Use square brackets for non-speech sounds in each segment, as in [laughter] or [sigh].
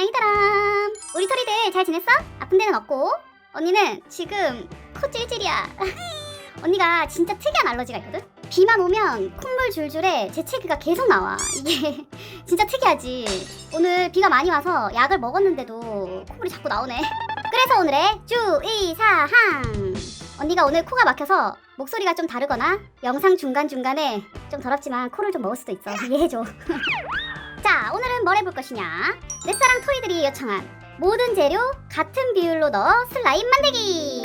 안녕이다람. 우리 토리들 잘 지냈어? 아픈 데는 없고. 언니는 지금 코 찔찔이야. [laughs] 언니가 진짜 특이한 알러지가 있거든? 비만 오면 콧물 줄줄에 재채기가 계속 나와. 이게 [laughs] 진짜 특이하지. 오늘 비가 많이 와서 약을 먹었는데도 콧물이 자꾸 나오네. [laughs] 그래서 오늘의 주의사항. 언니가 오늘 코가 막혀서 목소리가 좀 다르거나 영상 중간중간에 좀 더럽지만 코를 좀 먹을 수도 있어. 이해해줘. 자, 오늘은 뭘 해볼 것이냐? 내 사랑 토이들이 요청한 모든 재료 같은 비율로 넣어 슬라임 만들기.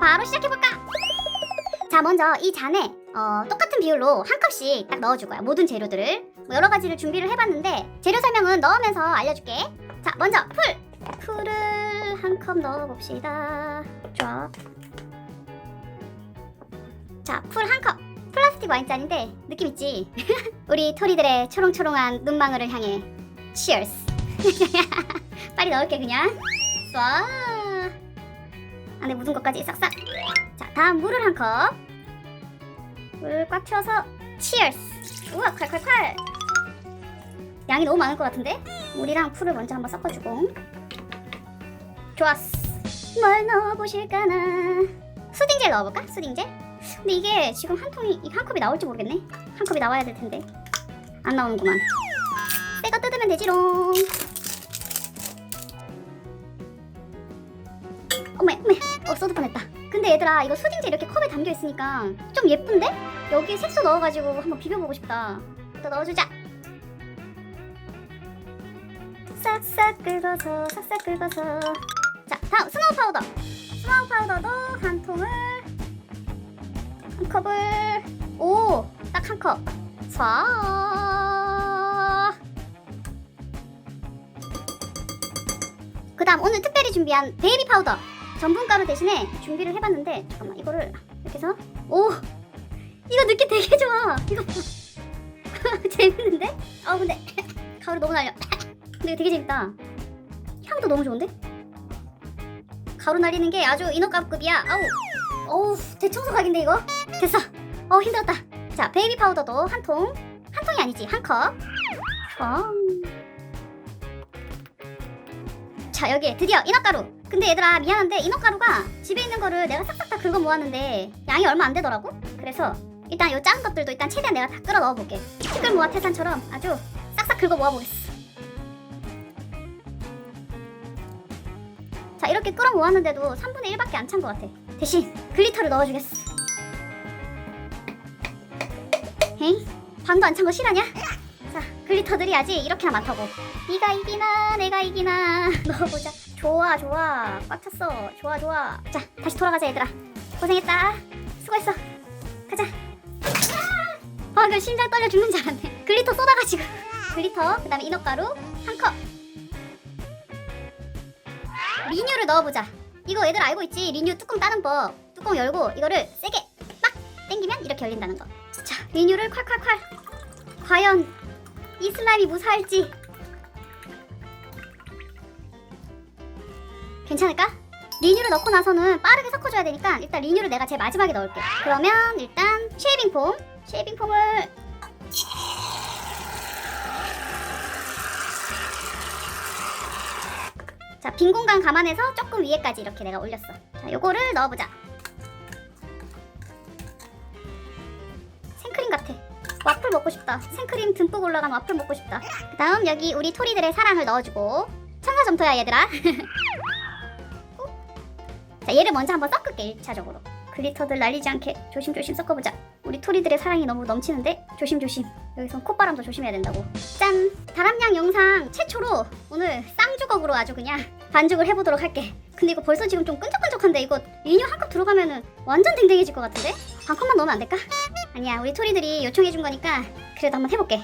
바로 시작해볼까? 자, 먼저 이 잔에 어, 똑같은 비율로 한 컵씩 딱 넣어줄 거야. 모든 재료들을 뭐 여러 가지를 준비를 해봤는데 재료 설명은 넣으면서 알려줄게. 자, 먼저 풀. 풀을 한 컵 넣어봅시다. 쫙. 자, 풀 한 컵. 플라스틱 와인잔인데 느낌 있지? [laughs] 우리 토리들의 초롱초롱한 눈망울을 향해 치얼스. [laughs] 빨리 넣을게 그냥. 쏴. 안에 묻은 것까지 싹싹. 자, 다음 물을 한 컵. 물 꽉 채워서 치얼스. 우와, 칼칼칼. 양이 너무 많을 것 같은데? 물이랑 풀을 먼저 한번 섞어주고. 좋았어. 뭘 넣어보실까나. 수딩젤 넣어볼까? 수딩젤? 근데 이게 지금 한 통이 이한 컵이 나올지 모르겠네. 한 컵이 나와야 될 텐데 안 나오는구만. 새거 뜯으면 되지롱. 어메 어메 없어도 뻔했다. 근데 얘들아 이거 수딩제 이렇게 컵에 담겨 있으니까 좀 예쁜데? 여기 색소 넣어가지고 한번 비벼보고 싶다. 또 넣어주자. 싹싹 긁어서 싹싹 긁어서. 자 다음 스노우 파우더. 스노우 파우더도 한 통을 한 컵을 오 딱 한 컵. 자. 다음 오늘 특별히 준비한 베이비 파우더 전분 가루 대신에 준비를 해봤는데 잠깐만 이거를 이렇게 해서 오! 이거 느낌 되게 좋아! 이거 봐. [laughs] 재밌는데? 어 근데 [laughs] 가루 너무 날려. [laughs] 근데 되게 재밌다. 향도 너무 좋은데? 가루 날리는 게 아주 인어값급이야. 아우! 어우 대청소 각인데 이거? 됐어. 어 힘들었다. 자 베이비 파우더도 한통한 통이 아니지. 한컵 자 여기 드디어 인어가루. 근데 얘들아 미안한데 인어가루가 집에 있는 거를 내가 싹싹 다 긁어 모았는데 양이 얼마 안 되더라고. 그래서 일단 요 작은 것들도 일단 최대한 내가 다 끌어 넣어볼게. 티끌 모아 태산처럼 아주 싹싹 긁어 모아보겠어. 자 이렇게 끌어 모았는데도 3분의 1밖에 안 찬 것 같아. 대신 글리터를 넣어주겠어. 에이 반도 안 찬 거 실화냐? 자 글리터들이 아직 이렇게나 많다고. 네가 이기나 내가 이기나. [laughs] 넣어보자. 좋아 좋아. 꽉 찼어. 좋아 좋아. 자 다시 돌아가자 얘들아. 고생했다. 수고했어. 가자. 아! 그 심장 떨려 죽는 줄 알았네. 글리터 쏟아가지고 글리터 그 다음에 인어가루 한컵. 리뉴를 넣어보자. 이거 얘들 알고 있지? 리뉴 뚜껑 따는 법. 뚜껑 열고 이거를 세게 빡 당기면 이렇게 열린다는 거자 리뉴를 콸콸콸. 과연 이 슬라임이 무사할지 괜찮을까? 리뉴를 넣고 나서는 빠르게 섞어줘야 되니까 일단 리뉴를 내가 제일 마지막에 넣을게 그러면 일단 쉐이빙 폼 쉐이빙 폼을 자, 빈 공간 감안해서 조금 위에까지 이렇게 내가 올렸어. 자, 요거를 넣어보자. 생크림 같아. 와플 먹고 싶다. 생크림 듬뿍 올라간 와플 먹고 싶다. 그 다음 여기 우리 토리들의 사랑을 넣어주고. 청가점토야 얘들아. [laughs] 자, 얘를 먼저 한번 섞을게, 1차적으로. 글리터들 날리지 않게 조심조심 섞어보자. 우리 토리들의 사랑이 너무 넘치는데 조심조심. 여기서 콧바람도 조심해야 된다고. 짠! 다람양 영상 최초로 오늘 쌍주걱으로 아주 그냥 반죽을 해보도록 할게. 근데 이거 벌써 지금 좀 끈적끈적한데 이거 리뉴 한컵 들어가면은 완전 댕댕해질 것 같은데? 반 컵만 넣으면 안 될까? 아니야, 우리 토리들이 요청해준 거니까 그래도 한번 해볼게.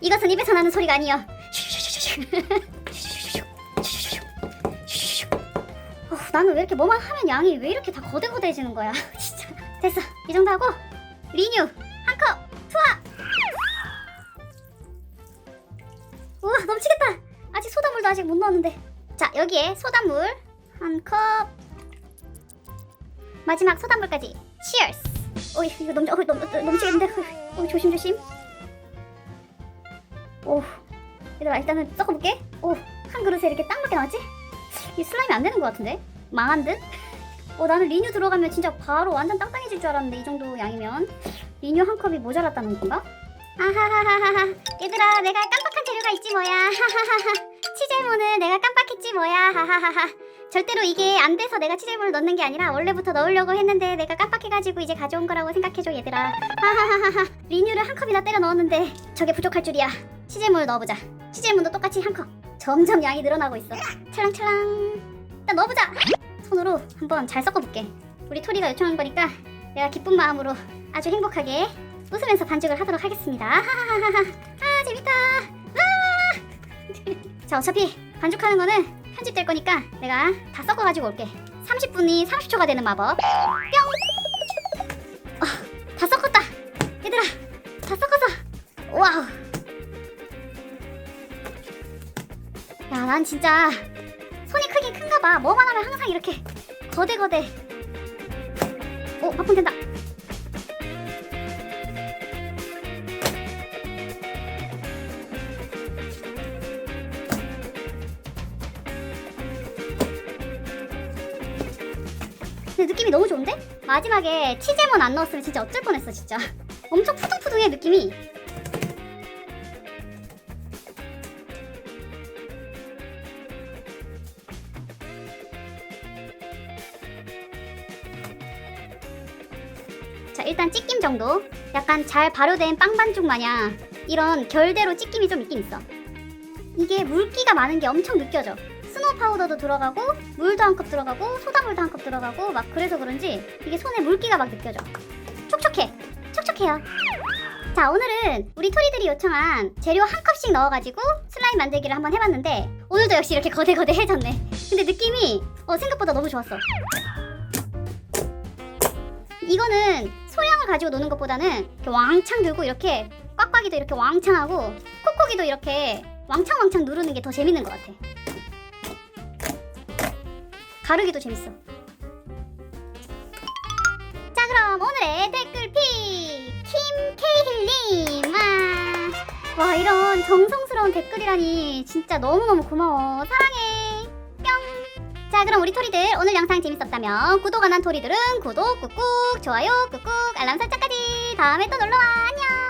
이것은 입에서 나는 소리가 아니여. 어, 나는 왜 이렇게 뭐만 하면 양이 왜 이렇게 다 거대거대해지는 거야? [laughs] 진짜. 됐어. 이 정도 하고 리뉴 한 컵 투하. 우와 넘치겠다. 아직 소다물도 아직 못 넣었는데. 자 여기에 소다물 한 컵. 마지막 소다물까지. 치얼스. 어이 이거 넘, 어, 넘, 넘, 넘치겠는데 어, 조심 조심 오 얘들아 일단은 섞어볼게 오 한 그릇에 이렇게 딱 맞게 나왔지? 이 슬라임이 안 되는 것 같은데? 망한 듯? 어 나는 리뉴 들어가면 진짜 바로 완전 땅땅해질 줄 알았는데 이 정도 양이면 리뉴 한 컵이 모자랐다는 건가? 아하하하하 얘들아 내가 깜빡 한 재료가 있지 뭐야. [laughs] 하하하하 치젤몬은 내가 깜빡했지 뭐야. 하하하하. 절대로 이게 안 돼서 내가 치젤몬을 넣는 게 아니라 원래부터 넣으려고 했는데 내가 깜빡해가지고 이제 가져온 거라고 생각해줘 얘들아. 하하하하 리뉴를 한 컵이나 때려 넣었는데 저게 부족할 줄이야. 치젤몬을 넣어보자. 치젤몬도 똑같이 한컵. 점점 양이 늘어나고 있어. 찰랑찰랑. 일단 넣어보자. 손으로 한번 잘 섞어볼게. 우리 토리가 요청한 거니까 내가 기쁜 마음으로 아주 행복하게 웃으면서 반죽을 하도록 하겠습니다. 하하하하 아 재밌다. 아! [laughs] 자 어차피 반죽하는 거는 편집될 거니까 내가 다 섞어가지고 올게. 30분이 30초가 되는 마법. 뿅! 어, 다 섞었다. 얘들아 다 섞어서. 와우. 야 난 진짜 손이 크긴 큰가 봐. 뭐만 하면 항상 이렇게 거대거대. 오 바쁜 된다 느낌이 너무 좋은데? 마지막에 치즈몬 안 넣었으면 진짜 어쩔 뻔했어 진짜. [laughs] 엄청 푸둥푸둥해 느낌이. 자 일단 찢김 정도. 약간 잘 발효된 빵 반죽 마냥 이런 결대로 찢김이 좀 있긴 있어. 이게 물기가 많은 게 엄청 느껴져 파우더도 들어가고 물도 한 컵 들어가고 소다물도 한 컵 들어가고 막 그래서 그런지 이게 손에 물기가 막 느껴져. 촉촉해. 촉촉해요. 자 오늘은 우리 토리들이 요청한 재료 한 컵씩 넣어가지고 슬라임 만들기를 한번 해봤는데 오늘도 역시 이렇게 거대거대해졌네. 근데 느낌이 어, 생각보다 너무 좋았어. 이거는 소량을 가지고 노는 것보다는 이렇게 왕창 들고 이렇게 꽉꽉이도 이렇게 왕창 하고 콕콕이도 이렇게 왕창왕창 누르는 게 더 재밌는 것 같아 가르기도 재밌어. 자, 그럼 오늘의 댓글 픽! 김케일님! 와. 와, 이런 정성스러운 댓글이라니 진짜 너무너무 고마워. 사랑해. 뿅! 자, 그럼 우리 토리들 오늘 영상 재밌었다면 구독 안 한 토리들은 구독 꾹꾹, 좋아요 꾹꾹, 알람 설정까지 다음에 또 놀러와. 안녕!